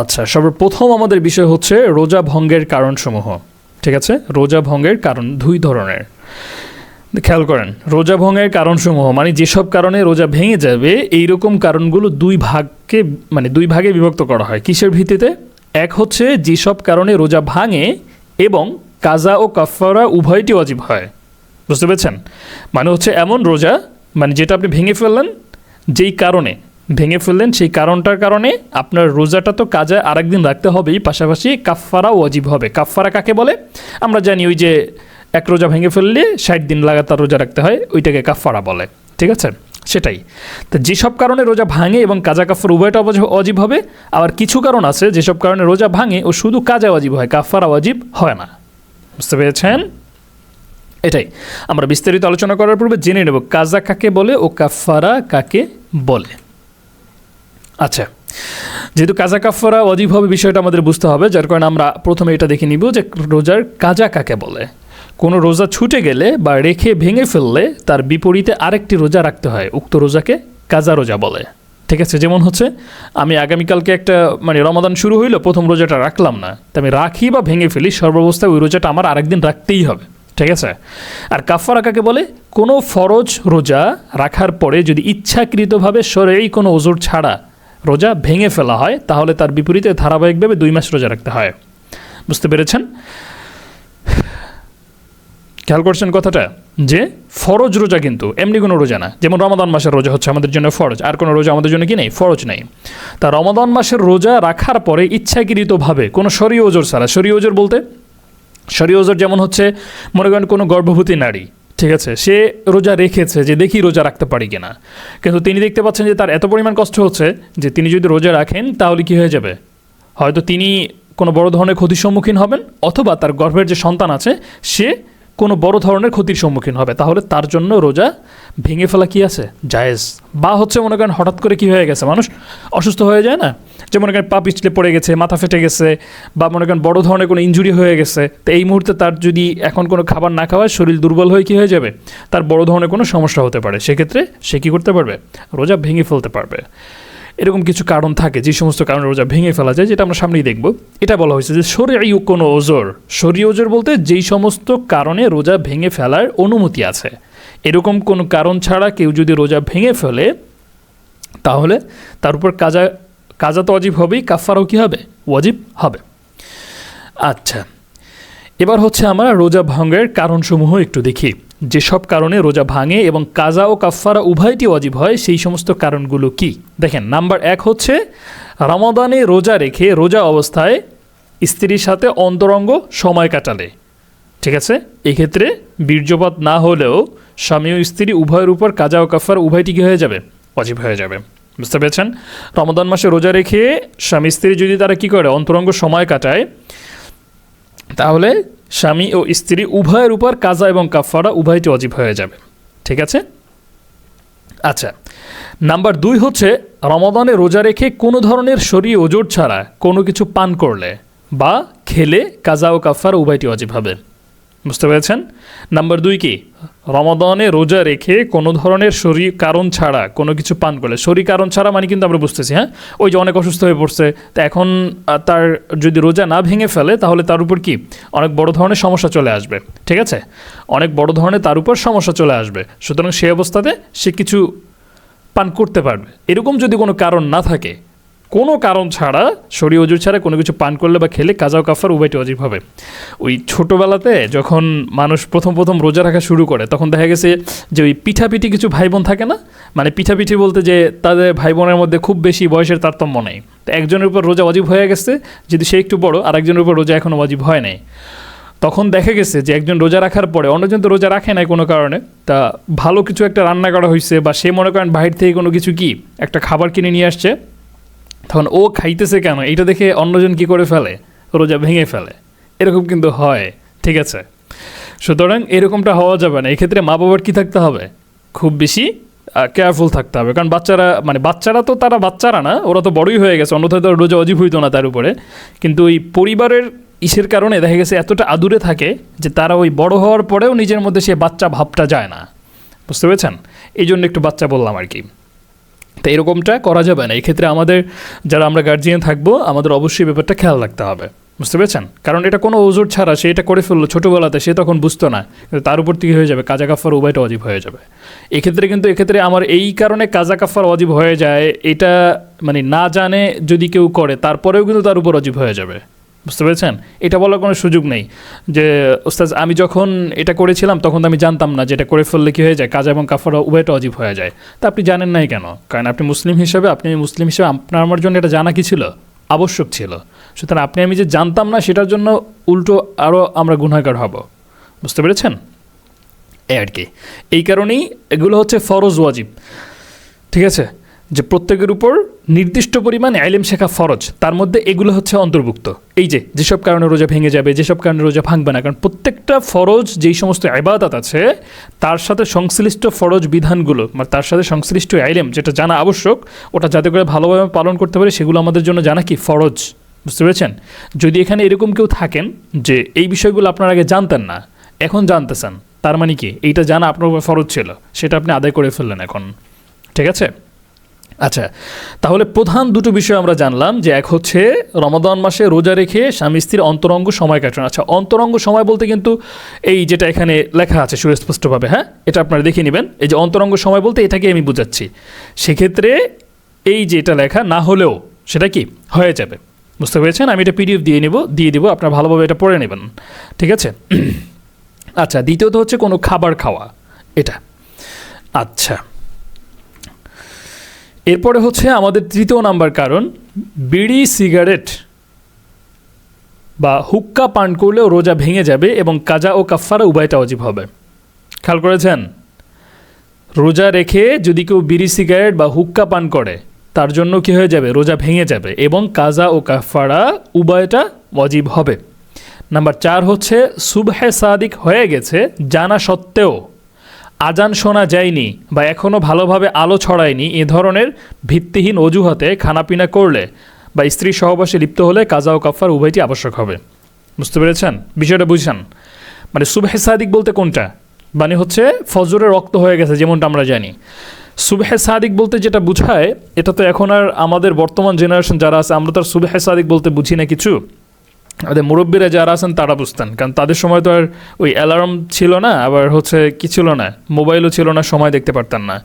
আচ্ছা সর্বপ্রথম আমাদের বিষয় হচ্ছে রোজা ভঙ্গের কারণসমূহ। ঠিক আছে? রোজা ভঙ্গের কারণ দুই ধরনের। খেয়াল করেন, রোজা ভঙ্গের কারণসমূহ মানে যেসব কারণে রোজা ভেঙে যাবে এই রকম কারণগুলো দুই ভাগকে মানে দুই ভাগে বিভক্ত করা হয়। কিসের ভিত্তিতে? এক হচ্ছে যেসব কারণে রোজা ভাঙে এবং কাজা ও কাফারা উভয়টি অজীব হয়। বুঝতে পেরেছেন? মানে হচ্ছে এমন রোজা মানে যেটা আপনি ভেঙে ফেললেন, যেই কারণে ভেঙে ফেললেন, সেই কারণটার কারণে আপনার রোজাটা তো কাজে আরেকদিন রাখতে হবেই, পাশাপাশি কাফারাও অজীব হবে। কাফফারা কাকে বলে? আমরা জানি ওই যে এক রোজা ভেঙে ফেললে ষাট দিন লাগাতার রোজা রাখতে হয়, ওইটাকে কাফফারা বলে। ঠিক আছে? সেটাই। তো যেসব কারণে রোজা ভাঙে এবং কাজা কাফর উভয়টা অজীব হবে, আবার কিছু কারণ আছে যেসব কারণে রোজা ভাঙে ও শুধু কাজা অজীব হয় কাফারা অজীব হয় না। বুঝতে পেরেছেন? এটাই। আমরা বিস্তারিত আলোচনা করার পূর্বে জেনে নেব, কাজা কাকে বলে ও কাফারা কাকে বলে। আচ্ছা যেহেতু কাজা কাফারা অজীব হবে বিষয়টা আমাদের বুঝতে হবে, যার কারণে আমরা প্রথমে এটা দেখে নিব যে রোজার কাজা কাকে বলে। কোনো রোজা ছুটে গেলে বা রেখে ভেঙে ফেললে তার বিপরীতে আরেকটি রোজা রাখতে হয়, উক্ত রোজাকে কাজা রোজা বলে। ঠিক আছে, যেমন হচ্ছে, আমি আগামীকালকে একটা মানে রমাদান শুরু হইল, প্রথম রোজাটা রাখলাম না, তা আমি রাখি বা ভেঙে ফেলি, সর্বাবস্থায় ওই রোজাটা আমার আরেকদিন রাখতেই হবে। ঠিক আছে? আর কাফারা কাকে বলে? কোনো ফরজ রোজা রাখার পরে যদি ইচ্ছাকৃতভাবে সরেই কোনো ওজোর ছাড়া রোজা ভেঙে ফেলা হয়, তাহলে তার বিপরীতে ধারাবাহিকভাবে দুই মাস রোজা রাখতে হয়। বুঝতে পেরেছেন? খেয়াল করছেন কথাটা? যে ফরজ রোজা কিন্তু এমনি কোনো রোজা না। যেমন রমাদান মাসের রোজা হচ্ছে আমাদের জন্য ফরজ, আর কোনো রোজা আমাদের জন্য কি নেই? ফরজ নেই। তা রমাদান মাসের রোজা রাখার পরে ইচ্ছাকৃতভাবে কোনো শরীয় ওজোর ছাড়া, শরীয় ওজোর বলতে, শরীয় ওজোর যেমন হচ্ছে, মনে করেন কোনো গর্ভবতী নারী ঠিক আছে, সে রোজা রেখেছে যে দেখি রোজা রাখতে পারি কিনা। কিন্তু তিনি দেখতে পাচ্ছেন যে তার এত পরিমাণ কষ্ট হচ্ছে যে তিনি যদি রোজা রাখেন তাহলে কি হয়ে যাবে? হয়তো তিনি কোনো বড় ধরনের ক্ষতির সম্মুখীন হবেন, অথবা তার গর্ভের যে সন্তান আছে, সে কোনো বড় ধরনের ক্ষতির সম্মুখীন হবে, তাহলে তার জন্য রোজা ভেঙে ফেলা কি আছে? জায়েজ। বা হচ্ছে মনে করেন হঠাৎ করে কি হয়ে গেছে? মানুষ অসুস্থ হয়ে যায় না? যে মনে করেন পা পিছলে পড়ে গেছে, মাথা ফেটে গেছে, বা মনে করেন বড় ধরনের কোনো ইঞ্জুরি হয়ে গেছে, তো এই মুহূর্তে তার যদি এখন কোনো খাবার না খাওয়ায়, শরীর দুর্বল হয়ে কি হয়ে যাবে? তার বড় ধরনের কোনো সমস্যা হতে পারে। সেক্ষেত্রে সে কী করতে পারবে? রোজা ভেঙে ফেলতে পারবে। এরকম কিছু কারণ থাকে, যে সমস্ত কারণে রোজা ভেঙে ফেলা যায়, যেটা আমরা সামনেই দেখব। এটা বলা হয়েছে যে শরীয় কোনো ওজোর, শরীয় ওজোর বলতে যেই সমস্ত কারণে রোজা ভেঙে ফেলার অনুমতি আছে। এরকম কোনো কারণ ছাড়া কেউ যদি রোজা ভেঙে ফেলে, তাহলে তার উপর কাজা কাজা তো অজীব হবেই কাফারও কী হবে? ওয়াজিব হবে। আচ্ছা এবার হচ্ছে আমরা রোজা ভঙ্গের কারণসমূহ একটু দেখি। যেসব কারণে রোজা ভাঙে এবং কাজা ও কাফারা উভয়টি অজীব হয়, সেই সমস্ত কারণগুলো কি? দেখেন, নাম্বার এক হচ্ছে, রমাদানে রোজা রেখে রোজা অবস্থায় স্ত্রীর সাথে অন্তরঙ্গ সময় কাটালে। ঠিক আছে? এক্ষেত্রে বীর্যপাত না হলেও স্বামী ও স্ত্রী উভয়ের উপর কাজা ও কাফার উভয়টি কি হয়ে যাবে? অজীব হয়ে যাবে। বুঝতে পেরেছেন? রমাদান মাসে রোজা রেখে স্বামী স্ত্রী যদি তারা কি করে? অন্তরঙ্গ সময় কাটায় তাহলে স্বামী ও স্ত্রী উভয়ের উপর কাজা এবং কাফারা উভয়টি অজীব হয়ে যাবে। ঠিক আছে? আচ্ছা নাম্বার দুই হচ্ছে, রমাদানে রোজা রেখে কোনো ধরনের শরীর ওজোর ছাড়া কোনো কিছু পান করলে বা খেলে কাজা ও কাফার উভয়টি অজীব হবে। বুঝতে পেরেছেন? নাম্বার দুই কি? রমাদানে রোজা রেখে কোনো ধরনের শরীর কারণ ছাড়া কোনো কিছু পান করলে, শরীর কারণ ছাড়া মানে কিন্তু আমরা বুঝতেছি হ্যাঁ? ওই যে অনেক অসুস্থ হয়ে পড়ছে, তা এখন তার যদি রোজা না ভেঙে ফেলে, তাহলে তার উপর কি? অনেক বড় ধরনের সমস্যা চলে আসবে, ঠিক আছে? অনেক বড় ধরনের তার উপর সমস্যা চলে আসবে, সুতরাং সেই অবস্থাতে সে কিছু পান করতে পারবে। এরকম যদি কোনো কারণ না থাকে কোনো কারণ ছাড়া শরীর অজুর ছাড়া কোনো কিছু পান করলে বা খেলে কাজাও কাফার উভয়টি অজীব হবে। ওই ছোটোবেলাতে যখন মানুষ প্রথম প্রথম রোজা রাখা শুরু করে, তখন দেখা গেছে যে ওই পিঠাপিঠি কিছু ভাই বোন থাকে না? মানে পিঠাপিঠি বলতে যে তাদের ভাই বোনের মধ্যে খুব বেশি বয়সের তারতম্য নেই। তো একজনের উপর রোজা অজীব হয়ে গেছে, যদি সে একটু বড় আর একজনের উপর রোজা এখনও অজীব হয় নাই। তখন দেখা গেছে যে একজন রোজা রাখার পরে অন্যজন তো রোজা রাখে নাই কোনো কারণে, তা ভালো কিছু একটা রান্না করা হয়েছে বা সে মনে করেন বাহির থেকে কোনো কিছু কি, একটা খাবার কিনে নিয়ে আসছে তখন ও খাইতেছে কেন? এইটা দেখে অন্যজন কি করে ফেলে? রোজা ভেঙে ফেলে। এরকম কিন্তু হয়, ঠিক আছে? সুতরাং এরকমটা হওয়া যাবে না। এক্ষেত্রে মা বাবার কী থাকতে হবে? খুব বেশি কেয়ারফুল থাকতে হবে। কারণ বাচ্চারা মানে বাচ্চারা তো তারা বাচ্চারা না, ওরা তো বড়ই হয়ে গেছে, অন্যথায় তো রোজা অজীব হইতো না তার উপরে। কিন্তু ওই পরিবারের ইসের কারণে দেখা গেছে এতটা আদুরে থাকে যে তারা ওই বড় হওয়ার পরেও নিজের মধ্যে সে বাচ্চা ভাবটা যায় না। বুঝতে পেরেছেন? এই জন্য একটু বাচ্চা বললাম আর কি। তো এরকমটা করা যাবে না। এক্ষেত্রে আমাদের যারা আমরা গার্জিয়ান থাকব, আমাদের অবশ্যই ব্যাপারটা খেয়াল রাখতে হবে। বুঝতে পেরেছেন? কারণ এটা কোনো ওজোর ছাড়া সে এটা করে ফেলল ছোটোবেলাতে, সে তখন বুঝতো না। কিন্তু তার উপর থেকে হয়ে যাবে কাজা কাফার উভয়টা অজীব হয়ে যাবে। এক্ষেত্রে কিন্তু এক্ষেত্রে আমার এই কারণে কাজা কাফার অজীব হয়ে যায়, এটা মানে না জানে যদি কেউ করে, তারপরেও কিন্তু তার উপর অজীব হয়ে যাবে। বুঝতে পেরেছেন? এটা বলার কোনো সুযোগ নেই। যে ওস্তাজ আমি যখন এটা করেছিলাম, তখন তো আমি জানতাম না যে এটা করে ফেললে কী হয়ে যায়, কাজা এবং কাফারা উভয়টা অজীব হয়ে যায়। তা আপনি জানেন নাই কেন? কারণ আপনি মুসলিম হিসেবে, আপনি মুসলিম হিসেবে, আপনার আমার জন্য এটা জানা কি ছিল? আবশ্যক ছিল। সুতরাং আপনি, আমি যে জানতাম না, সেটার জন্য উল্টো আরও আমরা গুণাগার হব। বুঝতে পেরেছেন? এই আর কি। এই কারণেই এগুলো হচ্ছে ফরজ ওয়াজিব। ঠিক আছে? যে প্রত্যেকের উপর নির্দিষ্ট পরিমাণ আইলেম শেখা ফরজ, তার মধ্যে এগুলো হচ্ছে অন্তর্ভুক্ত। এই যে, যেসব কারণে রোজা ভেঙে যাবে, যেসব কারণে রোজা ভাঙবে না, কারণ প্রত্যেকটা ফরজ যেই সমস্ত আইবাদাত আছে, তার সাথে সংশ্লিষ্ট ফরজ বিধানগুলো মানে তার সাথে সংশ্লিষ্ট আইলেম যেটা জানা আবশ্যক, ওটা যাতে করে ভালোভাবে পালন করতে পারে, সেগুলো আমাদের জন্য জানা কি ফরজ? বুঝতে পেরেছেন? যদি এখানে এরকম কেউ থাকেন যে এই বিষয়গুলো আপনার আগে জানতেন না, এখন জানতেছেন, তার মানে কি? এইটা জানা আপনার ফরজ ছিল, সেটা আপনি আদায় করে ফেললেন এখন। ঠিক আছে? আচ্ছা তাহলে প্রধান দুটো বিষয় আমরা জানলাম যে এক হচ্ছে রমাদান মাসে রোজা রেখে স্বামী স্ত্রীর অন্তরঙ্গ সময় কাটানো। আচ্ছা অন্তরঙ্গ সময় বলতে কিন্তু এই যেটা এখানে লেখা আছে সুস্পষ্টভাবে হ্যাঁ? এটা আপনারা দেখে নেবেন। এই যে অন্তরঙ্গ সময় বলতে এটাকে আমি বুঝাচ্ছি। সেক্ষেত্রে এই যে এটা লেখা না হলেও সেটা কি? হয়ে যাবে। বুঝতে পেরেছেন? আমি এটা পিডিএফ দিয়ে নেব, দিয়ে দেবো, আপনারা ভালোভাবে এটা পড়ে নেবেন। ঠিক আছে? আচ্ছা দ্বিতীয়ত হচ্ছে কোনো খাবার খাওয়া। এটা। আচ্ছা। এরপরে হচ্ছে আমাদের তৃতীয় নাম্বার কারণ, বিড়ি, সিগারেট বা হুক্কা পান করলেও রোজা ভেঙে যাবে এবং কাজা ও কাফারা উভয়টা অজীব হবে। খেয়াল করেছেন? রোজা রেখে যদি কেউ বিড়ি, সিগারেট বা হুক্কা পান করে, তার জন্য কি হয়ে যাবে? রোজা ভেঙে যাবে এবং কাজা ও কাফারা উভয়টা অজীব হবে। নাম্বার চার হচ্ছে, সুবহে সাদিক হয়ে গেছে জানা সত্ত্বেও আজান শোনা যায়নি বা এখনও ভালোভাবে আলো ছড়ায়নি, এ ধরনের ভিত্তিহীন অজুহাতে খানাপিনা করলে বা স্ত্রী সহবাসে লিপ্ত হলে কাজা ও কাফার উভয়টি আবশ্যক হবে। বুঝতে পেরেছেন? বিষয়টা বুঝছেন? মানে সুবহে সাদিক বলতে কোনটা? মানে হচ্ছে ফজরের রক্ত হয়ে গেছে যেমনটা আমরা জানি। সুবহে সাদিক বলতে যেটা বুঝায়, এটা তো এখন আর আমাদের বর্তমান জেনারেশন যারা আছে, আমরা তো আর সুবহে সাদিক বলতে বুঝি না কিছু। আমাদের মুরব্বীরা যারা আছেন তারা বুঝতেন। কারণ তাদের সময় তো আর ওই অ্যালার্ম ছিল না, আবার হচ্ছে কি ছিল না? মোবাইলও ছিল না, সময় দেখতে পারতেন না।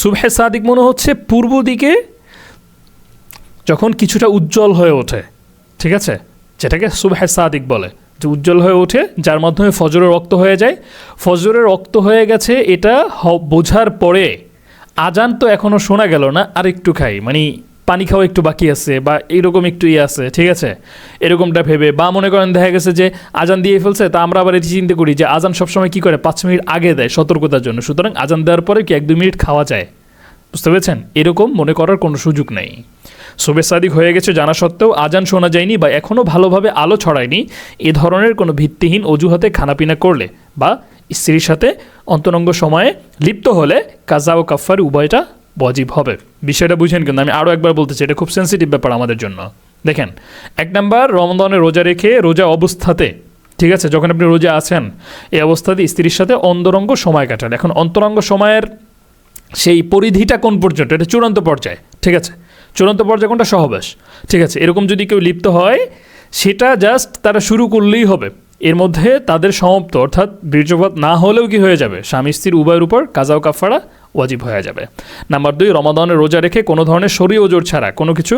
সুবহে সাদিক মনে হচ্ছে পূর্ব দিকে যখন কিছুটা উজ্জ্বল হয়ে ওঠে, ঠিক আছে? যেটাকে সুবহে সাদিক বলে। যে উজ্জ্বল হয়ে ওঠে, যার মাধ্যমে ফজরের রক্ত হয়ে যায়। ফজরের রক্ত হয়ে গেছে, এটা বোঝার পরে আজান তো এখনও শোনা গেল না আর একটু খাই। মানে পানি খাওয়া একটু বাকি আছে বা এরকম একটু ইয়ে আছে, ঠিক আছে? এরকমটা ভেবে, বা মনে করেন দেখা গেছে যে আজান দিয়ে ফেলছে, তা আমরা আবার এটি চিন্তা করি যে আজান সবসময় কী করে? পাঁচ মিনিট আগে দেয় সতর্কতার জন্য। সুতরাং আজান দেওয়ার পরে কি এক দু মিনিট খাওয়া যায়? বুঝতে পেরেছেন? এরকম মনে করার কোনো সুযোগ নেই। শুভে সাদিক হয়ে গেছে জানা সত্ত্বেও আজান শোনা যায়নি বা এখনও ভালোভাবে আলো ছড়ায়নি। এ ধরনের কোনো ভিত্তিহীন অজুহাতে খানাপিনা করলে বা স্ত্রীর সাথে অন্তরঙ্গ সময়ে লিপ্ত হলে কাজা ও কাফার উভয়টা বজিব হবে। বিষয়টা বুঝেন কিন্তু আমি আরও একবার বলতে চাই এটা খুব সেন্সিটিভ ব্যাপার আমাদের জন্য। দেখেন, এক নাম্বার রমদানে রোজা রেখে রোজা অবস্থাতে, ঠিক আছে, যখন আপনি রোজা আছেন, এই অবস্থাতে স্ত্রীর সাথে অন্তরঙ্গ সময় কাটান। এখন অন্তরঙ্গ সময়ের সেই পরিধিটা কোন পর্যন্ত? এটা চূড়ান্ত পর্যায়ে, ঠিক আছে? চূড়ান্ত পর্যায়ে কোনটা? সহবাস, ঠিক আছে? এরকম যদি কেউ লিপ্ত হয়, সেটা জাস্ট তারা শুরু করলেই হবে। এর মধ্যে তাদের সমাপ্ত, অর্থাৎ বীর্যপাত না হলেও কি হয়ে যাবে? স্বামী স্ত্রীর উভয়ের উপর কাজাও কাফারা ওয়াজিব হয়ে যাবে। নাম্বার দুই রমাদানের রোজা রেখে কোনো ধরনের শরীর ওজোর ছাড়া কোনো কিছু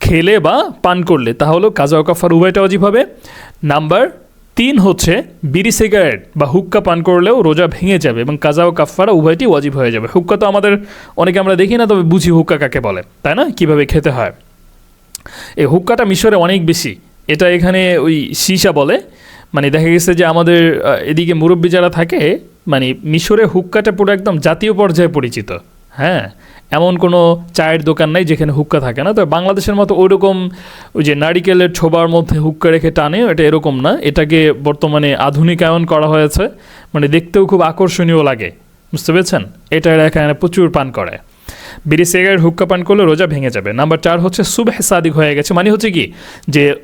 খেলে বা পান করলে তাহলেও কাজাও কাফার উভয়টা অজীব হবে। নাম্বার তিন হচ্ছে বিড়ি সিগারেট বা হুক্কা পান করলেও রোজা ভেঙে যাবে এবং কাজা ও কাফারা উভয়টি ওয়াজিব হয়ে যাবে। হুক্কা তো আমাদের অনেকে আমরা দেখি না, তবে বুঝি হুক্কা কাকে বলে, তাই না? কীভাবে খেতে হয়। এই হুক্কাটা মিশরে অনেক বেশি। এটা এখানে ওই সীসা বলে। মানে দেখা গেছে যে আমাদের এদিকে মুরব্বী যারা থাকে মানে মিশরে হুক্কাটা পুরো একদম জাতীয় পর্যায়ে পরিচিত। হ্যাঁ? এমন কোনো চায়ের দোকান নাই যেখানে হুক্কা থাকে না। তবে বাংলাদেশের মতো ওইরকম ওই যে নারিকেলের ছোবার মধ্যে হুক্কা রেখে টানে এটা এরকম না। এটাকে বর্তমানে আধুনিকায়ন করা হয়েছে। মানে দেখতেও খুব আকর্ষণীয় লাগে। বুঝতে পেরেছেন? এটা এখানে প্রচুর পান করে। বিড়ি সিগারেট, হুক্কা পান করলে রোজা ভেঙে যাবে। নাম্বার চার হচ্ছে সুবহে সাদিক হয়ে গেছে। মানে হচ্ছে কি? যে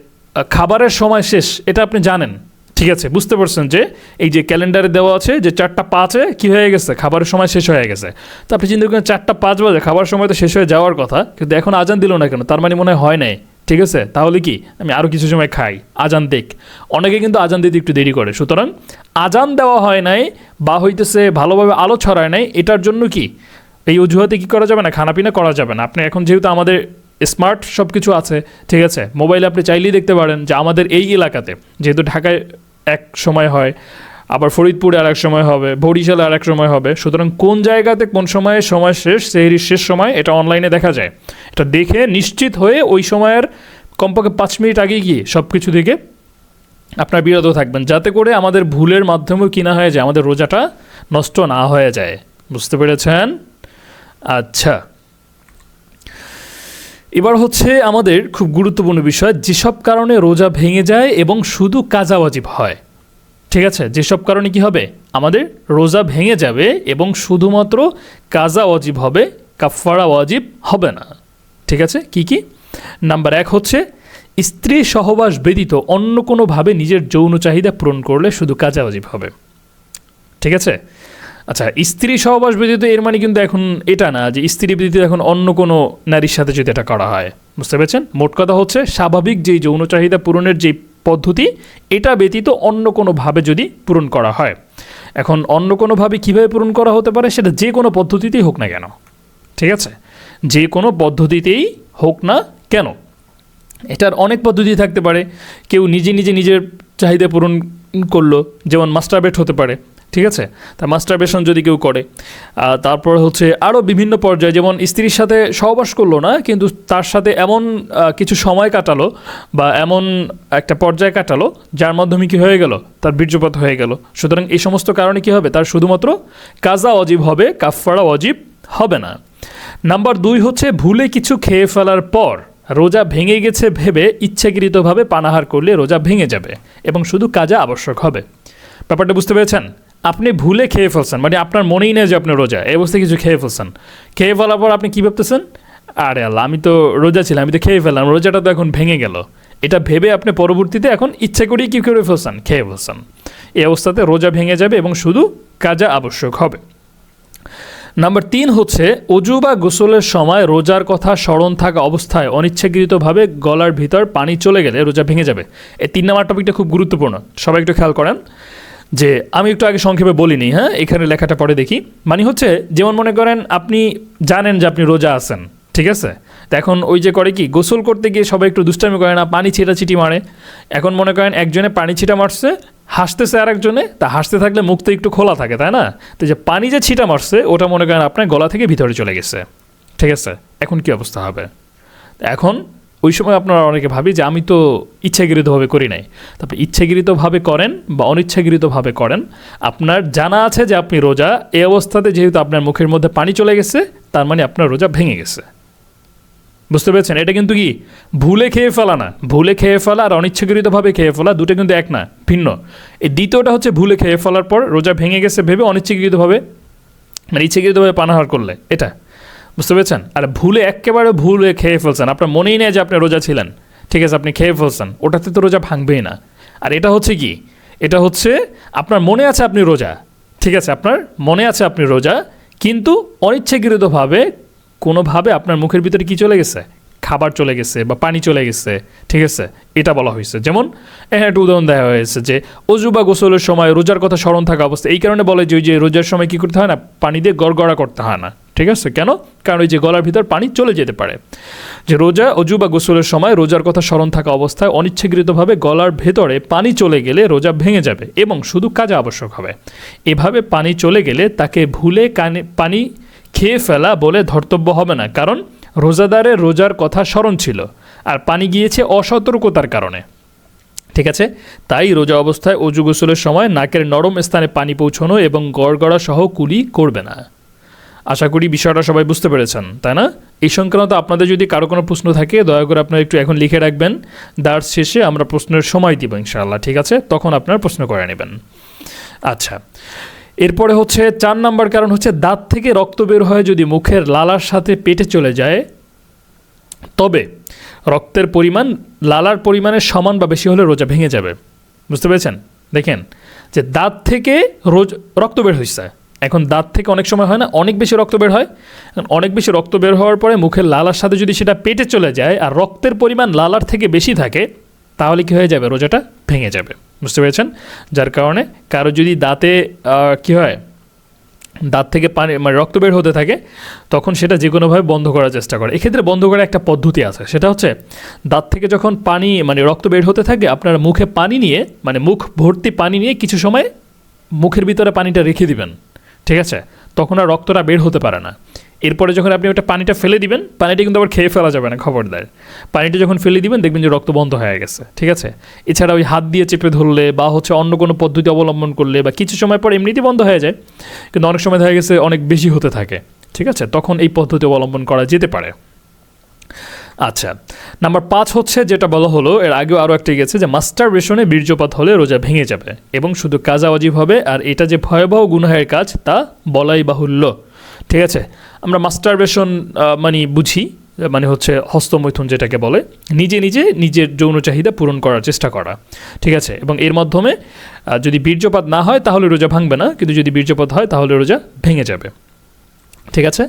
খাবারের সময় শেষ, এটা আপনি জানেন। ঠিক আছে, বুঝতে পারছেন যে এই যে ক্যালেন্ডারে দেওয়া আছে যে চারটা পাঁচে কী হয়ে গেছে? খাবারের সময় শেষ হয়ে গেছে। তো আপনি চিন্তা করেন চারটা পাঁচ বাজে খাবার সময় তো শেষ হয়ে যাওয়ার কথা, কিন্তু এখন আজান দিল না কেন? তার মানে মনে হয় নাই। ঠিক আছে? তাহলে কি? আমি আরও কিছু সময় খাই। আজান দেখ অনেকে কিন্তু আজান দিতে একটু দেরি করে। সুতরাং আজান দেওয়া হয় নাই, বা হইতেছে ভালোভাবে আলো ছড়ায় নাই, এটার জন্য কি? এই অজুহাতে কি করা যাবে না? খানাপিনা করা যাবে না। আপনি এখন যেহেতু আমাদের স্মার্ট সব কিছু আছে, ঠিক আছে? মোবাইলে আপনি চাইলেই দেখতে পারেন যে আমাদের এই এলাকাতে, যেহেতু ঢাকায় এক সময় হয়, আবার ফরিদপুরে আর এক সময় হবে, বরিশালে আর এক সময় হবে। সুতরাং কোন জায়গাতে কোন সময়ে সময় শেষ, সেহরির শেষ সময়, এটা অনলাইনে দেখা যায়। এটা দেখে নিশ্চিত হয়ে ওই সময়ের কমপক্ষে পাঁচ মিনিট আগে গিয়ে সব কিছু থেকে আপনার বিরত থাকবেন, যাতে করে আমাদের ভুলের মাধ্যমেও কিনা হয়ে যায়, আমাদের রোজাটা নষ্ট না হয়ে যায়। বুঝতে পেরেছেন? আচ্ছা। এবার হচ্ছে আমাদের খুব গুরুত্বপূর্ণ বিষয়, যেসব কারণে রোজা ভেঙে যায় এবং শুধু কাজা ওয়াজিব হয়। ঠিক আছে? যেসব কারণে কি হবে? আমাদের রোজা ভেঙে যাবে এবং শুধুমাত্র কাজা ওয়াজিব হবে কাফারা ওয়াজিব হবে না। ঠিক আছে? কি কি? নাম্বার এক হচ্ছে, স্ত্রী সহবাস ব্যতীত অন্য কোনোভাবে নিজের যৌন চাহিদা পূরণ করলে শুধু কাজা ওয়াজিব হবে। ঠিক আছে? আচ্ছা স্ত্রী সহবাস ব্যতীত এর মানে কিন্তু এখন এটা না যে স্ত্রী ব্যতীত এখন অন্য কোনো নারীর সাথে যদি এটা করা হয়, বুঝতে পেরেছেন? মোট কথা হচ্ছে স্বাভাবিক যেই যৌন চাহিদা পূরণের যেই পদ্ধতি, এটা ব্যতীত অন্য কোনোভাবে যদি পূরণ করা হয়। এখন অন্য কোনোভাবে কীভাবে পূরণ করা হতে পারে সেটা যে কোনো পদ্ধতিতেই হোক না কেন, ঠিক আছে? যে কোনো পদ্ধতিতেই হোক না কেন। এটার অনেক পদ্ধতি থাকতে পারে। কেউ নিজে নিজে নিজের চাহিদা পূরণ করল, যেমন মাস্টারবেট হতে পারে। ঠিক আছে? তা মাস্টারবেশন যদি কেউ করে। তারপর হচ্ছে আরও বিভিন্ন পর্যায়ে, যেমন স্ত্রীর সাথে সহবাস করল না, কিন্তু তার সাথে এমন কিছু সময় কাটালো বা এমন একটা পর্যায়ে কাটালো, যার মাধ্যমে কি হয়ে গেল? তার বীর্যপাত হয়ে গেল। সুতরাং এই সমস্ত কারণে কি হবে? তার শুধুমাত্র কাজা অজীব হবে কাফারা অজীব হবে না। নাম্বার দুই হচ্ছে ভুলে কিছু খেয়ে ফেলার পর, রোজা ভেঙে গেছে ভেবে ইচ্ছাকৃতভাবে পানাহার করলে রোজা ভেঙে যাবে এবং শুধু কাজা আবশ্যক হবে। ব্যাপারটা বুঝতে পেরেছেন? আপনি ভুলে খেয়ে ফেলছেন মানে আপনার মনেই নেই যে আপনি রোজা, এই অবস্থায় কিছু খেয়ে ফেলছেন। খেয়ে ফেলার পর আপনি কী ভাবতেছেন? আরে আল্লাহ, আমি তো রোজা ছিলাম, আমি তো খেয়ে ফেললাম, রোজাটা তো এখন ভেঙে গেল। এটা ভেবে আপনি পরবর্তীতে এখন ইচ্ছা করেই কী করে ফেলছেন? খেয়ে ফেলছেন। এই অবস্থাতে রোজা ভেঙে যাবে এবং শুধু কাজা আবশ্যক হবে। নাম্বার তিন হচ্ছে, অজু বা গোসলের সময় রোজার কথা স্মরণ থাকা অবস্থায় অনিচ্ছাকৃতভাবে গলার ভিতর পানি চলে গেলে রোজা ভেঙে যাবে। এই তিন নাম্বার টপিকটা খুব গুরুত্বপূর্ণ। সবাই একটু খেয়াল করেন। যে আমি একটু আগে সংক্ষেপে বলিনি হ্যাঁ? এখানে লেখাটা পরে দেখি। মানে হচ্ছে, যেমন মনে করেন আপনি জানেন যে আপনি রোজা আছেন, ঠিক আছে? তো এখন ওই যে করে কি, গোসল করতে গিয়ে সবাই একটু দুষ্টামি করে না, পানি ছিটাছিটি মারে। এখন মনে করেন একজনে পানি ছিটা মারছে, হাসতেছে আর একজনে তা হাসতে থাকলে মুখ তো একটু খোলা থাকে, তাই না? তো যে পানি যে ছিটা মারছে, ওটা মনে করেন আপনার গলা থেকে ভিতরে চলে গেছে, ঠিক আছে? এখন কি অবস্থা হবে? এখন ওই সময় আপনারা অনেকে ভাবি যে আমি তো ইচ্ছাকৃতভাবে করি নাই। তারপরে ইচ্ছাকৃতভাবে করেন বা অনিচ্ছাকৃতভাবে করেন, আপনার জানা আছে যে আপনি রোজা, এই অবস্থাতে যেহেতু আপনার মুখের মধ্যে পানি চলে গেছে, তার মানে আপনার রোজা ভেঙে গেছে। বুঝতে পেরেছেন? এটা কিন্তু কি? ভুলে খেয়ে ফেলা না। ভুলে খেয়ে ফেলা আর অনিচ্ছাকৃতভাবে খেয়ে ফেলা দুটো কিন্তু এক না, ভিন্ন। এই দ্বিতীয়টা হচ্ছে ভুলে খেয়ে ফেলার পর রোজা ভেঙে গেছে ভেবে অনিচ্ছাকৃতভাবে মানে ইচ্ছাকৃতভাবে পানাহার করলে, এটা। বুঝতে পেরেছেন? আর ভুলে একেবারে ভুলে খেয়ে ফেলছেন। আপনার মনেই নেই যে আপনি রোজা ছিলেন। ঠিক আছে, আপনি খেয়ে ফেলছেন। ওটাতে তো রোজা ভাঙবেই না। আর এটা হচ্ছে কি? এটা হচ্ছে আপনার মনে আছে আপনি রোজা। ঠিক আছে, আপনার মনে আছে আপনি রোজা, কিন্তু অনিচ্ছাকৃতভাবে কোনোভাবে আপনার মুখের ভিতরে কি চলে গেছে? খাবার চলে গেছে বা পানি চলে গেছে। ঠিক আছে, এটা বলা হয়েছে। যেমন হ্যাঁ একটা উদাহরণ দেওয়া হয়েছে যে অজু বা গোসলের সময় রোজার কথা স্মরণ থাকা অবস্থা এই কারণে বলে যে ওই যে রোজার সময় কী করতে হয় না? পানি দিয়ে গড়গড়া করতে হয় না। ঠিক আছে? কেন? কারণ ওই যে গলার ভিতর পানি চলে যেতে পারে। যে রোজা, অজু বা গোসলের সময় রোজার কথা স্মরণ থাকা অবস্থায় অনিচ্ছাকৃতভাবে গলার ভেতরে পানি চলে গেলে রোজা ভেঙে যাবে এবং শুধু কাজে আবশ্যক হবে। এভাবে পানি চলে গেলে তাকে ভুলে কানে, পানি খেয়ে ফেলা বলে ধর্তব্য হবে না। কারণ রোজাদারের রোজার কথা স্মরণ ছিল আর পানি গিয়েছে অসতর্কতার কারণে। ঠিক আছে? তাই রোজা অবস্থায় অজু গোসলের সময় নাকের নরম স্থানে পানি পৌঁছানো এবং গড়গড়া সহ কুলি করবে না। আশা করি বিষয়টা সবাই বুঝতে পেরেছেন, তাই না? এই সংক্রান্ত আপনাদের যদি কারও কোনো প্রশ্ন থাকে, দয়া করে আপনারা একটু এখন লিখে রাখবেন। দার শেষে আমরা প্রশ্নের সময় দিব ইনশাআল্লাহ, ঠিক আছে? তখন আপনারা প্রশ্ন করে নেবেন। আচ্ছা এরপরে হচ্ছে চার নাম্বার কারণ হচ্ছে দাঁত থেকে রক্ত বের হয় যদি মুখের লালার সাথে পেটে চলে যায়, তবে রক্তের পরিমাণ লালার পরিমাণের সমান বা বেশি হলে রোজা ভেঙে যাবে। বুঝতে পেরেছেন? দেখেন যে দাঁত থেকে রোজ, রক্ত বের হয়েছে এখন দাঁত থেকে অনেক সময় হয় না, অনেক বেশি রক্ত বের হয়। অনেক বেশি রক্ত বের হওয়ার পরে মুখের লালার সাথে যদি সেটা পেটে চলে যায় আর রক্তের পরিমাণ লালার থেকে বেশি থাকে, তাহলে কি হয়ে যাবে? রোজাটা ভেঙে যাবে। বুঝতে পেরেছেন? যার কারণে কারও যদি দাঁতে কি হয়? দাঁত থেকে পানি মানে রক্ত বের হতে থাকে, তখন সেটা যে কোনোভাবে বন্ধ করার চেষ্টা করে। এক্ষেত্রে বন্ধ করার একটা পদ্ধতি আছে। সেটা হচ্ছে দাঁত থেকে যখন পানি মানে রক্ত বের হতে থাকে, আপনার মুখে পানি নিয়ে মানে মুখ ভর্তি পানি নিয়ে কিছু সময় মুখের ভিতরে পানিটা রেখে দিবেন। ঠিক আছে? তখন আর রক্তটা বের হতে পারে না। এরপরে যখন আপনি ওটা পানিটা ফেলে দিবেন, পানিটা কিন্তু আবার খেয়ে ফেলা যাবে না, খবরদার। পানিটা যখন ফেলে দিবেন, দেখবেন যে রক্ত বন্ধ হয়ে গেছে, ঠিক আছে? এছাড়া ওই হাত দিয়ে চেপে ধরলে বা হচ্ছে অন্য কোনো পদ্ধতি অবলম্বন করলে বা কিছু সময় পর এমনিতেই বন্ধ হয়ে যায়, কিন্তু অনেক সময় দেখা গেছে অনেক বেশি হতে থাকে, ঠিক আছে? তখন এই পদ্ধতি অবলম্বন করা যেতে পারে। আচ্ছা নাম্বার পাঁচ হচ্ছে যেটা বলা হলো, এর আগেও আরও একটা গেছে যে মাস্টার বেশনে বীর্যপাত হলে রোজা ভেঙে যাবে এবং শুধু কাজা অজীব হবে, আর এটা যে ভয়াবহ গুনাহের কাজ, তা বলাই বাহুল্য। ঠিক আছে, আমরা মাস্টার বেশন মানে বুঝি মানে হচ্ছে হস্তমৈথুন যেটাকে বলে, নিজে নিজে নিজের যৌন চাহিদা পূরণ করার চেষ্টা করা। ঠিক আছে, এবং এর মাধ্যমে যদি বীর্যপাত না হয়, তাহলে রোজা ভাঙবে না, কিন্তু যদি বীর্যপাত হয়, তাহলে রোজা ভেঙে যাবে। ঠিক আছে,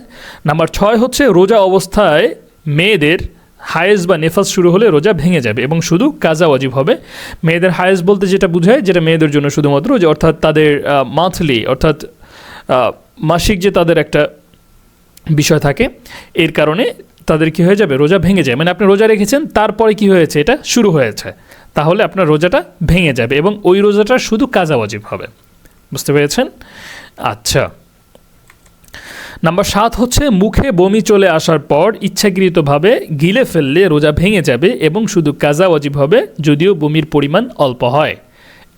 নাম্বার ছয় হচ্ছে রোজা অবস্থায় মেয়েদের হায়েজ বা নেফাস শুরু হলে রোজা ভেঙে যাবে এবং শুধু কাজা ওয়াজিব হবে। মেয়েদের হায়েজ বলতে যেটা বোঝায়, যেটা মেয়েদের জন্য শুধুমাত্র যে অর্থাৎ তাদের মান্থলি অর্থাৎ মাসিক যে তাদের একটা বিষয় থাকে, এর কারণে তাদের কি হয়ে যাবে? রোজা ভেঙে যায়। মানে আপনি রোজা রেখেছেন, তারপরে কি হয়েছে? এটা শুরু হয়েছে। তাহলে আপনার রোজাটা ভেঙে যাবে এবং ওই রোজাটা শুধু কাজা ওয়াজিব হবে। বুঝতে পেরেছেন? আচ্ছা। নাম্বার সাত হচ্ছে, মুখে বমি চলে আসার পর ইচ্ছাকৃতভাবে গিলে ফেললে রোজা ভেঙে যাবে এবং শুধু কাজা ওয়াজিব হবে, যদিও বমির পরিমাণ অল্প হয়।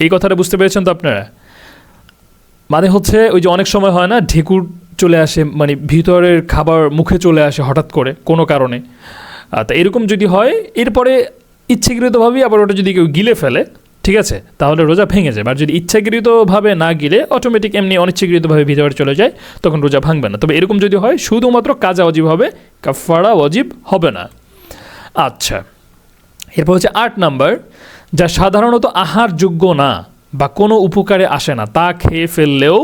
এই কথাটা বুঝতে পেরেছেন তো আপনারা? মানে হচ্ছে, ওই যে অনেক সময় হয় না, ঢেকুর চলে আসে মানে ভিতরের খাবার মুখে চলে আসে হঠাৎ করে, কোনো কারণে। তা এরকম যদি হয়, এরপরে ইচ্ছাকৃতভাবেই আবার ওটা যদি কেউ গিলে ফেলে ঠিক আছে, তাহলে রোজা ভেঙে যাবে আর যদি ইচ্ছাকৃতভাবে না গিলে অটোমেটিক এমনি অনিচ্ছাকৃতভাবে ভিতরে চলে যায়, তখন রোজা ভাঙবে না। তবে এরকম যদি হয়, শুধুমাত্র কাজা অজীব হবে কাফারা অজীব হবে না। আচ্ছা এরপর হচ্ছে আট নাম্বার, যা সাধারণত আহারযোগ্য না বা কোনো উপকারে আসে না, তা খেয়ে ফেললেও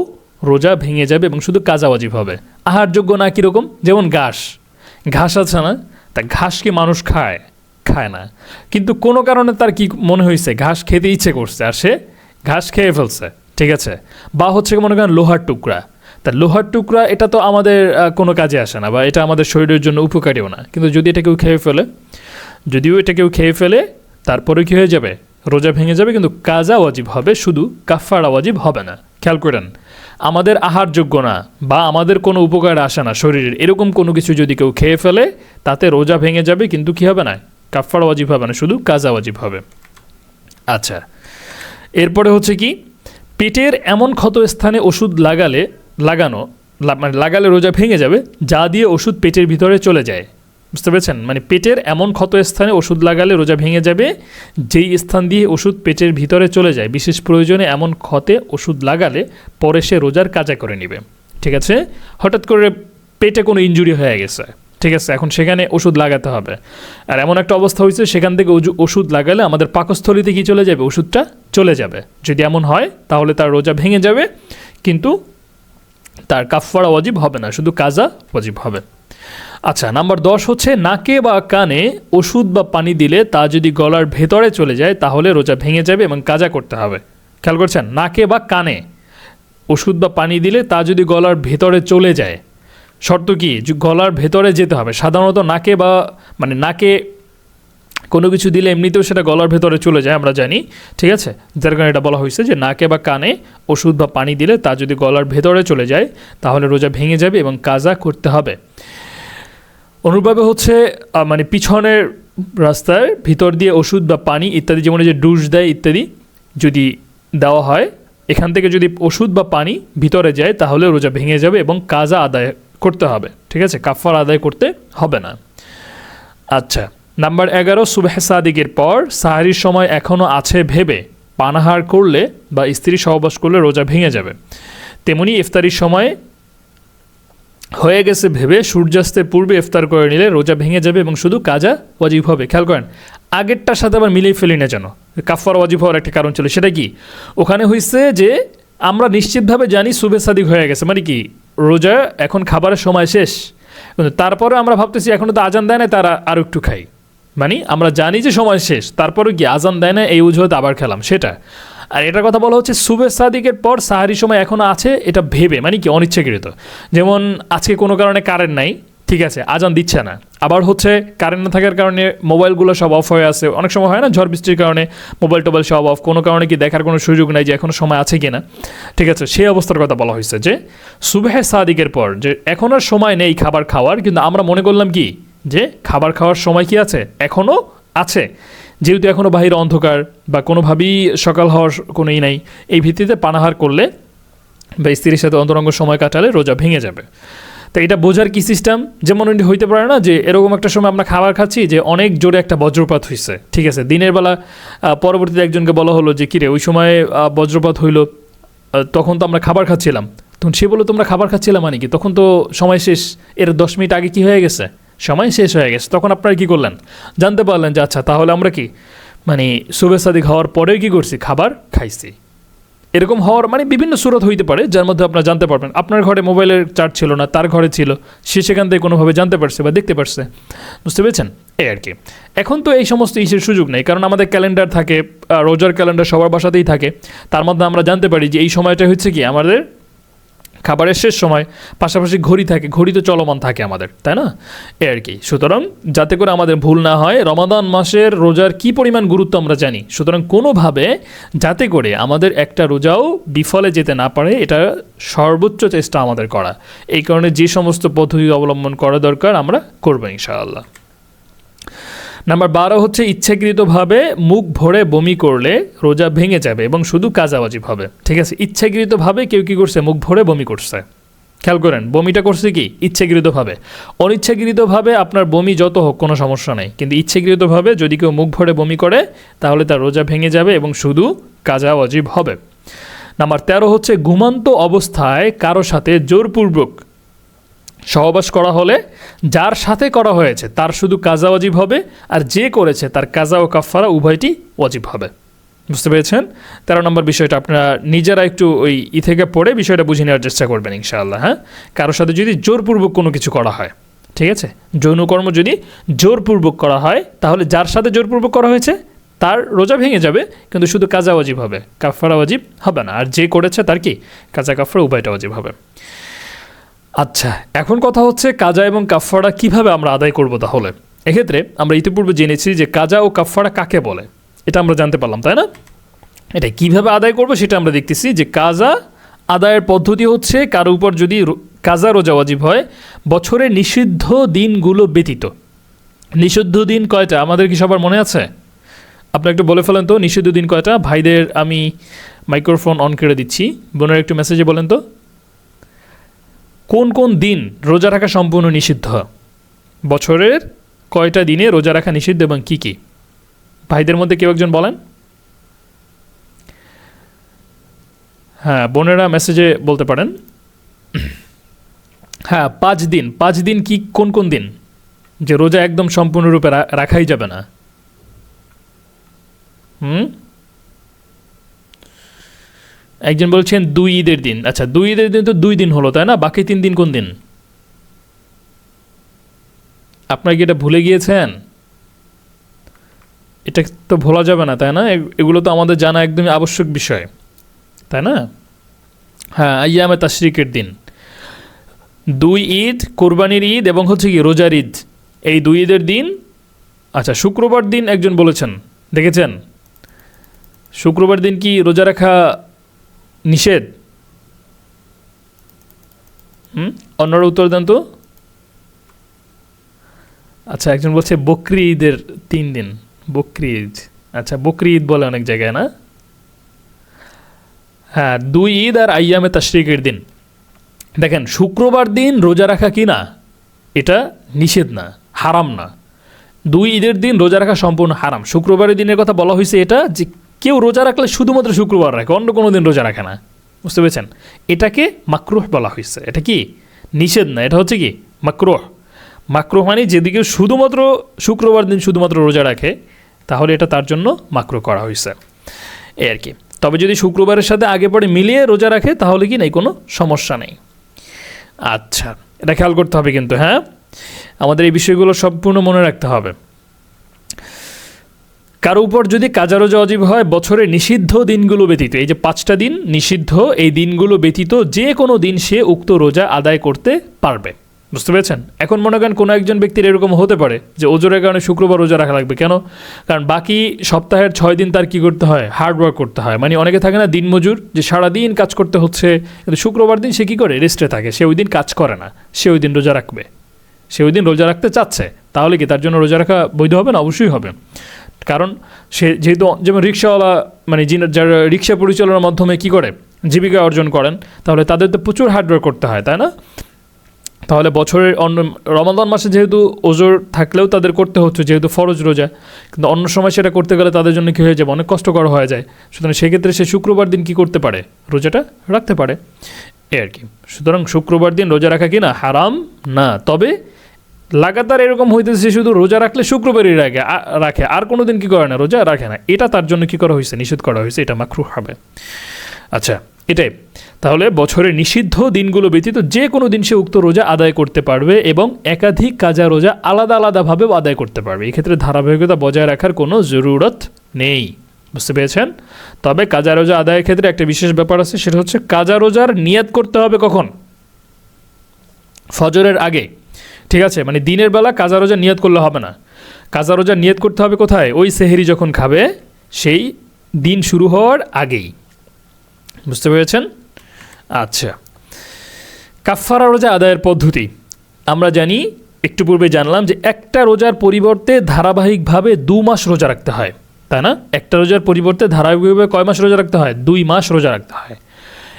রোজা ভেঙে যাবে এবং শুধু কাজা অজীব হবে। আহারযোগ্য না কীরকম? যেমন ঘাস। ঘাস আছে না? তা ঘাস কি মানুষ খায়। খায় না। কিন্তু কোনো কারণে তার কি মনে হয়েছে ঘাস খেতে ইচ্ছে করছে আর সে ঘাস খেয়ে ফেলছে, ঠিক আছে? বা হচ্ছে মনে করেন লোহার টুকরা। তা লোহার টুকরা, এটা তো আমাদের কোনো কাজে আসে না বা এটা আমাদের শরীরের জন্য উপকারীও না। কিন্তু যদি এটা কেউ খেয়ে ফেলে, যদিও এটা কেউ খেয়ে ফেলে, তারপরে কি হয়ে যাবে? রোজা ভেঙে যাবে, কিন্তু কাজা ওয়াজিব হবে, শুধু কাফারা ওয়াজিব হবে না। খেয়াল করেন, আমাদের আহারযোগ্য না বা আমাদের কোনো উপকার আসে না শরীরের। এরকম কোনো কিছু যদি কেউ খেয়ে ফেলে, তাতে রোজা ভেঙে যাবে, কিন্তু কি হবে না? কাফারা ওয়াজিব হবে না, শুধু কাজা ওয়াজিব হবে। আচ্ছা এরপরে হচ্ছে কি, পেটের এমন ক্ষত স্থানে ওষুধ লাগালে, লাগানো মানে লাগালে রোজা ভেঙে যাবে, যা দিয়ে ওষুধ পেটের ভিতরে চলে যায়। বুঝতে পেরেছেন? মানে পেটের এমন ক্ষত স্থানে ওষুধ লাগালে রোজা ভেঙে যাবে, যেই স্থান দিয়ে ওষুধ পেটের ভিতরে চলে যায়। বিশেষ প্রয়োজনে এমন ক্ষতে ওষুধ লাগালে পরে সে রোজার কাজা করে নেবে। ঠিক আছে? হঠাৎ করে পেটে কোনো ইনজুরি হয়ে গেছে। ঠিক আছে, এখন সেখানে ওষুধ লাগাতে হবে। আর এমন একটা অবস্থা হয়েছে, সেখান থেকে ওষুধ লাগালে আমাদের পাকস্থলিতে কি চলে যাবে? ওষুধটা চলে যাবে। যদি এমন হয়, তাহলে তার রোজা ভেঙে যাবে, কিন্তু তার কাফারা ওয়াজিব হবে না, শুধু কাজা ওয়াজিব হবে। আচ্ছা নাম্বার দশ হচ্ছে, নাকে বা কানে ওষুধ বা পানি দিলে তা যদি গলার ভেতরে চলে যায়, তাহলে রোজা ভেঙে যাবে এবং কাজা করতে হবে। খেয়াল করছেন? নাকে বা কানে ওষুধ বা পানি দিলে তা যদি গলার ভেতরে চলে যায় শর্ত কি? যে গলার ভেতরে যেতে হবে। সাধারণত নাকে বা মানে নাকে কোনো কিছু দিলে এমনিতেও সেটা গলার ভেতরে চলে যায়, আমরা জানি। ঠিক আছে? যার কারণে এটা বলা হয়েছে যে নাকে বা কানে ওষুধ বা পানি দিলে তা যদি গলার ভেতরে চলে যায়, তাহলে রোজা ভেঙে যাবে এবং কাজা করতে হবে। অনুরূপভাবে হচ্ছে মানে পিছনের রাস্তার ভিতর দিয়ে ওষুধ বা পানি ইত্যাদি, যেমন যে ডুস দেয় ইত্যাদি যদি দেওয়া হয়, এখান থেকে যদি ওষুধ বা পানি ভিতরে যায়, তাহলে রোজা ভেঙে যাবে এবং কাজা আদায় করতে হবে, ঠিক আছে? কাফার আদায় করতে হবে না। আচ্ছা নাম্বার এগারো, সুবেহ সাদিকের পর সাহারির সময় এখনও আছে ভেবে পানাহার করলে বা স্ত্রী সহবাস করলে রোজা ভেঙে যাবে। তেমনি ইফতারির সময় হয়ে গেছে ভেবে সূর্যাস্তের পূর্বে ইফতার করে নিলে রোজা ভেঙে যাবে এবং শুধু কাজা ওয়াজিব হবে। খেয়াল করেন, আগেরটার সাথে আবার মিলিয়ে ফেলি না যেন। কাফার ওয়াজিব হওয়ার একটা কারণ ছিল, সেটা কি? ওখানে হয়েছে যে আমরা নিশ্চিতভাবে জানি সাদিক হয়ে গেছে মানে কি? রোজা, এখন খাবারের সময় শেষ। কিন্তু তারপরে আমরা ভাবতেছি এখনও তো আজান দেয় না তারা আরও একটু খাই। মানে আমরা জানি যে সময় শেষ তারপরে কি আজান দেয় না এই উজুহাত আবার খেলাম, সেটা। আর এটার কথা বলা হচ্ছে, সুবে সাদিকের পর সাহারি সময় এখনও আছে, এটা ভেবে মানে কি অনিচ্ছাকৃত। যেমন আজকে কোনো কারণে কারেন্ট নাই ঠিক আছে, আজান দিচ্ছে না। আবার হচ্ছে কারেন্ট না থাকার কারণে মোবাইলগুলো সব অফ হয়ে আছে। অনেক সময় হয় না ঝড় বৃষ্টির কারণে মোবাইল টোবাইল সব অফ কোনো কারণে কি দেখার কোনো সুযোগ নাই যে এখনও সময় আছে কি না ঠিক আছে, সেই অবস্থার কথা বলা হয়েছে যে, সুবেহে সাদিকের পর যে এখন আর সময় নেই খাবার খাওয়ার, কিন্তু আমরা মনে করলাম কি? যে খাবার খাওয়ার সময় কি আছে? এখনও আছে। যেহেতু এখনও বাহির অন্ধকার বা কোনোভাবেই সকাল হওয়ার কোনো ই নাই, এই ভিত্তিতে পানাহার করলে বা স্ত্রীর সাথে অন্তরঙ্গ সময় কাটালে রোজা ভেঙে যাবে। তো এটা বোঝার কি সিস্টেম যেমন হইতে পারে না যে এরকম একটা সময় আমরা খাবার খাচ্ছি যে অনেক জোরে একটা বজ্রপাত হয়েছে ঠিক আছে? দিনের বেলা পরবর্তীতে একজনকে বলা হলো যে, কিরে, ওই সময় বজ্রপাত হইল তখন তো আমরা খাবার খাচ্ছিলাম। তখন সে বলল, তোমরা খাবার খাচ্ছিলাম মানে কি? তখন তো সময় শেষ। এর দশ মিনিট আগে কি হয়ে গেছে? সময় শেষ হয়ে গেছে। তখন আপনারা কি করলেন? জানতে পারলেন যে আচ্ছা তাহলে আমরা কি? মানে শুভেচ্ছাদি খাওয়ার পরেও কি করছি? খাবার খাইছি। এরকম হওয়ার মানে বিভিন্ন সুরত হইতে পারে, যার মধ্যে আপনারা জানতে পারবেন। আপনার ঘরে মোবাইলের চার্জ ছিল না, তার ঘরে ছিল, সে সেখান থেকে কোনোভাবে জানতে পারছে বা দেখতে পারছে। বুঝতে পেরেছেন? এই আর কি। এখন তো এই সমস্ত ইসের সুযোগ নেই, কারণ আমাদের ক্যালেন্ডার থাকে রোজার ক্যালেন্ডার সবার বাসাতেই থাকে। তার মধ্যে আমরা জানতে পারি যে এই সময়টা হচ্ছে কি? আমাদের খাবারের শেষ সময় পাশাপাশি ঘড়ি থাকে, ঘড়ি তো চলমান থাকে আমাদের, তাই না? এ আর কি, সুতরাং যাতে করে আমাদের ভুল না হয়, রমাদান মাসের রোজার কি পরিমাণ গুরুত্ব আমরা জানি? সুতরাং কোনোভাবে যাতে করে আমাদের একটা রোজাও বিফলে যেতে না পারে, এটা সর্বোচ্চ চেষ্টা আমাদের করা। এই কারণে যে সমস্ত পদ্ধতি অবলম্বন করা দরকার, আমরা করব ইনশাআল্লাহ। নাম্বার বারো হচ্ছে, ইচ্ছাকৃতভাবে মুখ ভরে বমি করলে রোজা ভেঙে যাবে এবং শুধু কাজাওয়াজিব হবে। ঠিক আছে? ইচ্ছাকৃতভাবে কেউ কী করছে? মুখ ভরে বমি করছে। খেয়াল করেন, বমিটা করছে কি? ইচ্ছাকৃতভাবে। অনিচ্ছাকৃতভাবে আপনার বমি যত হোক, কোনো সমস্যা নেই। কিন্তু ইচ্ছাকৃতভাবে যদি কেউ মুখ ভরে বমি করে, তাহলে তার রোজা ভেঙে যাবে এবং শুধু কাজা অজীব হবে। নাম্বার তেরো হচ্ছে, ঘুমান্ত অবস্থায় কারও সাথে জোরপূর্বক সহবাস করা হলে যার সাথে করা হয়েছে তার শুধু কাজা ওয়াজিব হবে আর যে করেছে তার কাজা ও কাফারা উভয়টি ওয়াজিব হবে। বুঝতে পেরেছেন? তেরো নম্বর বিষয়টা আপনারা নিজেরা একটু ওই ই থেকে পড়ে বিষয়টা বুঝে নেওয়ার চেষ্টা করবেন ইনশাআল্লাহ হ্যাঁ? কারোর সাথে যদি জোরপূর্বক কোনো কিছু করা হয়, ঠিক আছে? যৌনকর্ম যদি জোরপূর্বক করা হয়, তাহলে যার সাথে জোরপূর্বক করা হয়েছে তার রোজা ভেঙে যাবে, কিন্তু শুধু কাজা ওয়াজিব হবে। কাফারা ওয়াজিব হবে না। আর যে করেছে তার কি? কাজা কাফারা উভয়টা ওয়াজিব হবে। আচ্ছা এখন কথা হচ্ছে কাজা এবং কাফারা কীভাবে আমরা আদায় করব তাহলে? এক্ষেত্রে আমরা ইতিপূর্বে জেনেছি যে কাজা ও কাফারা কাকে বলে। এটা আমরা জানতে পারলাম, তাই না? এটা কীভাবে আদায় করব সেটা আমরা দেখতেছি যে কাজা আদায়ের পদ্ধতি হচ্ছে কারও উপর যদি কাজা রোজা ওয়াজিব হয়, বছরের নিষিদ্ধ দিনগুলো ব্যতীত। নিষিদ্ধ দিন কয়টা? আমাদের কি সবার মনে আছে? আপনি একটু বলে ফেলেন তো, নিষিদ্ধ দিন কয়টা? ভাইদের আমি মাইক্রোফোন অন করে দিচ্ছি। বোনের একটু মেসেজে বলেন তো। কোন কোন দিন রোজা রাখা সম্পূর্ণ নিষিদ্ধ? বছরের কয়টা দিনে রোজা রাখা নিষিদ্ধ এবং কী কী? ভাইদের মধ্যে কেউ একজন বলেন? হ্যাঁ বোনেরা মেসেজে বলতে পারেন। হ্যাঁ পাঁচ দিন। পাঁচ দিন কি কোন কোন দিন? যে রোজা একদম সম্পূর্ণরূপে রাখাই যাবে না। হুম? একজন বলছেন দুই ঈদের দিন। আচ্ছা দুই ঈদের দিন তো দুই দিন হলো, তাই না? বাকি তিন দিন কোন দিন? আপনারা কি এটা ভুলে গিয়েছেন? এটা তো ভোলা যাবে না, তাই না? এগুলো তো আমাদের জানা একদমই আবশ্যক বিষয়, তাই না? হ্যাঁ আয়ামে তাশরিকের দিন। দুই ঈদ, কোরবানির ঈদ এবং হচ্ছে কি রোজার ঈদ। এই দুই ঈদের দিন আচ্ছা শুক্রবার দিন একজন বলেছেন, দেখেছেন? শুক্রবার দিন কি রোজা রাখা নিষেধ। হুম? অন্যরা উত্তর দেন তো? আচ্ছা একজন বলছে বকরি ঈদের তিন দিন। বকরি ঈদ। আচ্ছা বকরি ঈদ বলে অনেক জায়গায়, না? হ্যাঁ দুই ঈদ আর আইয়ামে তাশরিকের দিন। দেখেন, শুক্রবার দিন রোজা রাখা কি না? এটা নিষেধ না, হারাম না। দুই ঈদের দিন রোজা রাখা সম্পূর্ণ হারাম। শুক্রবারের দিনের কথা বলা হয়েছে এটা যে কেউ রোজা রাখলে শুধুমাত্র শুক্রবার রাখে, অন্য কোনো দিন রোজা রাখে না। বুঝতে পেরেছেন? এটাকে মাকরুহ বলা হয়েছে। এটা কি? নিষেধ না, এটা হচ্ছে কি? মাকরোহ। মাকরোহ মানে যেদিকে শুধুমাত্র শুক্রবার দিন শুধুমাত্র রোজা রাখে, তাহলে এটা তার জন্য মাকরো করা হয়েছে। এই আর কি। তবে যদি শুক্রবারের সাথে আগে পরে মিলিয়ে রোজা রাখে, তাহলে কি নেই? কোনো সমস্যা নেই। আচ্ছা এটা খেয়াল করতে হবে কিন্তু হ্যাঁ? আমাদের এই বিষয়গুলো সম্পূর্ণ মনে রাখতে হবে। কারও উপর যদি কাজা রোজা অজীব হয়, বছরে নিষিদ্ধ দিনগুলো ব্যতীত, এই যে পাঁচটা দিন নিষিদ্ধ, এই দিনগুলো ব্যতীত যে কোনো দিন সে উক্ত রোজা আদায় করতে পারবে। বুঝতে পেরেছেন? এখন মনে করেন কোনো একজন ব্যক্তির এরকম হতে পারে যে ওজোরের কারণে শুক্রবার রোজা রাখা লাগবে। কেন? কারণ বাকি সপ্তাহের ছয় দিন তার কি করতে হয়? হার্ড ওয়ার্ক করতে হয়। মানে অনেকে থাকে না দিনমজুর, যে সারাদিন কাজ করতে হচ্ছে, কিন্তু শুক্রবার দিন সে কী করে? রেস্টে থাকে। সে ওই দিন কাজ করে না। সে ওই দিন রোজা রাখবে। সে ওই দিন রোজা রাখতে চাচ্ছে। তাহলে কি তার জন্য রোজা রাখা বৈধ হবে না? অবশ্যই হবে। কারণ সে যেহেতু যেমন রিক্সাওয়ালা মানে যিনি যারা রিক্সা পরিচালনার মাধ্যমে কি করে? জীবিকা অর্জন করেন, তাহলে তাদের তো প্রচুর হার্ডওয়ার্ক করতে হয়, তাই না? তাহলে বছরের অন্য রমাদান মাসে যেহেতু ওজোর থাকলেও তাদের করতে হচ্ছে, যেহেতু ফরজ রোজা, কিন্তু অন্য সময় সেটা করতে গেলে তাদের জন্য কী হয়ে যাবে? অনেক কষ্টকর হয়ে যায়। সুতরাং সেক্ষেত্রে সে শুক্রবার দিন কি করতে পারে? রোজাটা রাখতে পারে। এ আর কি। সুতরাং শুক্রবার দিন রোজা রাখা কি না? হারাম না। তবে লাগাতার এরকম হইতেছে শুধু রোজা রাখলে শুক্রবারই রাখে রাখে। আর কোনো দিন কী করে না, রোজা রাখে না। এটা তার জন্য কী করা হয়েছে? নিষেধ করা হয়েছে, এটা মাকরু হবে। আচ্ছা এটাই। তাহলে বছরের নিষিদ্ধ দিনগুলো ব্যতীত যে কোনো দিন সে উক্ত রোজা আদায় করতে পারবে এবং একাধিক কাজা রোজা আলাদা আলাদাভাবেও আদায় করতে পারবে। এক্ষেত্রে ধারাবাহিকতা বজায় রাখার কোনো জরুরত নেই। বুঝতে পেরেছেন? তবে কাজা রোজা আদায়ের ক্ষেত্রে একটা বিশেষ ব্যাপার আছে, সেটা হচ্ছে কাজা রোজার নিয়াত করতে হবে কখন? ফজরের আগে। ঠিক আছে মানে দিনের বেলা কাজা রোজা নিয়ত করলে হবে না। কাজা রোজা নিয়ত করতে হবে কোথায়? ওই সেহেরি যখন খাবে, সেই দিন শুরু হওয়ার আগেই। বুঝতে পেরেছেন? আচ্ছা। কাফফারা রোজা আদায়ের পদ্ধতি। আমরা জানি, একটু পূর্বে জানলাম যে একটা রোজার পরিবর্তে ধারাবাহিকভাবে দু মাস রোজা রাখতে হয়। তাই না? একটা রোজার পরিবর্তে ধারাবাহিকভাবে কয় মাস রোজা রাখতে হয়? দুই মাস রোজা রাখতে হয়।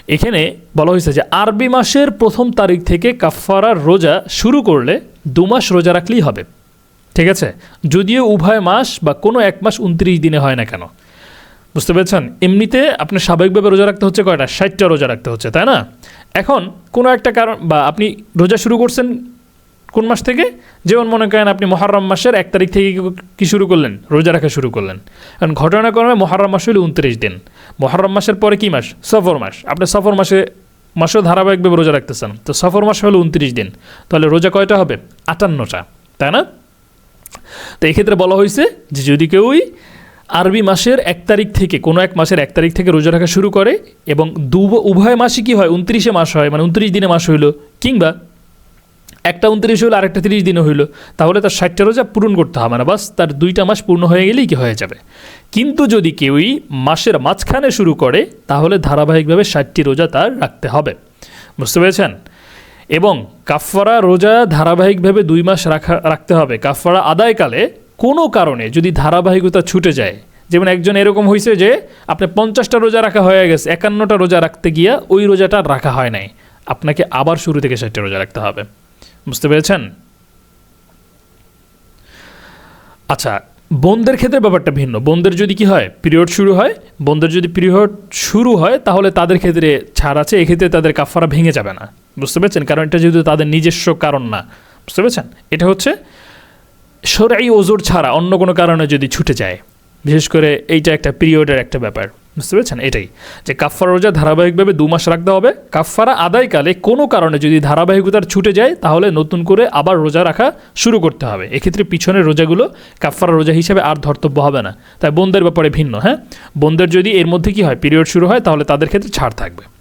এখানে বলা হয়েছে যে আরবি মাসের প্রথম তারিখ থেকে কাফফারার রোজা শুরু করলে দু মাস রোজা রাখলেই হবে। ঠিক আছে? যদিও উভয় মাস বা কোনো এক মাস উনত্রিশ দিনে হয় না কেন। বুঝতে পেরেছেন? এমনিতে আপনার স্বাভাবিকভাবে রোজা রাখতে হচ্ছে কয়টা? ষাটটা রোজা রাখতে হচ্ছে, তাই না? এখন কোনো একটা কারণ বা আপনি রোজা শুরু করছেন কোন মাস থেকে? যেমন মনে করেন আপনি মহারম মাসের এক তারিখ থেকে কি- শুরু করলেন? রোজা রাখা শুরু করলেন। কারণ ঘটনাক্রমে মহারম মাস হলো উনত্রিশ দিন। মহারম মাসের পরে কি মাস? সফর মাস। আপনি সফর মাসে মাসেও ধারাবাহিকভাবে রোজা রাখতেছেন। তো সফর মাস হলো উনত্রিশ দিন। তাহলে রোজা কয়টা হবে? আটান্নটা। তাই না? তো এক্ষেত্রে বলা হয়েছে যে যদি কেউই আরবি মাসের এক তারিখ থেকে কোনো এক মাসের এক তারিখ থেকে রোজা রাখা শুরু করে এবং দু উভয় মাসই কি হয়? উনত্রিশে মাস হয়। মানে উনত্রিশ দিনে মাস হইল। কিংবা একটা উনত্রিশ হইল, আরেকটা তিরিশ দিনে হইল। তাহলে তার ষাটটা রোজা পূরণ করতে হবে না, বাস তার দুইটা মাস পূর্ণ হয়ে গেলেই কি হয়ে যাবে। কিন্তু যদি কেউই মাসের মাঝখানে শুরু করে, তাহলে ধারাবাহিকভাবে ষাটটি রোজা তার রাখতে হবে। বুঝতে পেরেছেন? এবং কাফফারা রোজা ধারাবাহিকভাবে দুই মাস রাখা, রাখতে হবে। কাফফারা আদায়কালে কোনো কারণে যদি ধারাবাহিকতা ছুটে যায়, যেমন একজন এরকম হয়েছে যে, আপনি পঞ্চাশটা রোজা রাখা হয়ে গেছে, একান্নটা রোজা রাখতে গিয়া ওই রোজাটা রাখা হয় নাই। আপনাকে আবার শুরু থেকে ষাটটা রোজা রাখতে হবে। বুঝতে পেরেছেন? আচ্ছা বোনদের ক্ষেত্রে ব্যাপারটা ভিন্ন। বোনদের যদি কি হয় পিরিয়ড শুরু হয় বোনদের যদি পিরিয়ড শুরু হয়, তাহলে তাদের ক্ষেত্রে ছাড় আছে, এক্ষেত্রে তাদের কাফারা ভেঙে যাবে না। বুঝতে পেরেছেন? কারণ এটা যেহেতু তাদের নিজস্ব কারণ না। বুঝতে পেরেছেন? এটা হচ্ছে সরাই ওজোর ছাড়া অন্য কোনো কারণে যদি ছুটে যায়, বিশেষ করে এইটা একটা পিরিয়ডের একটা ব্যাপার। বুঝতে পেরেছেন? এটাই যে কাফার রোজা ধারাবাহিকভাবে দু মাস রাখতে হবে। কাফারা আদায়কালে কোনো কারণে যদি ধারাবাহিকতার ছুটে যায়, তাহলে নতুন করে আবার রোজা রাখা শুরু করতে হবে। এক্ষেত্রে পিছনের রোজাগুলো কাফারা রোজা হিসেবে আর ধর্তব্য হবে না। তাই বোনদের ব্যাপারে ভিন্ন হ্যাঁ? বোনদের যদি এর মধ্যে কি হয়, পিরিয়ড শুরু হয়, তাহলে তাদের ক্ষেত্রে ছাড় থাকবে।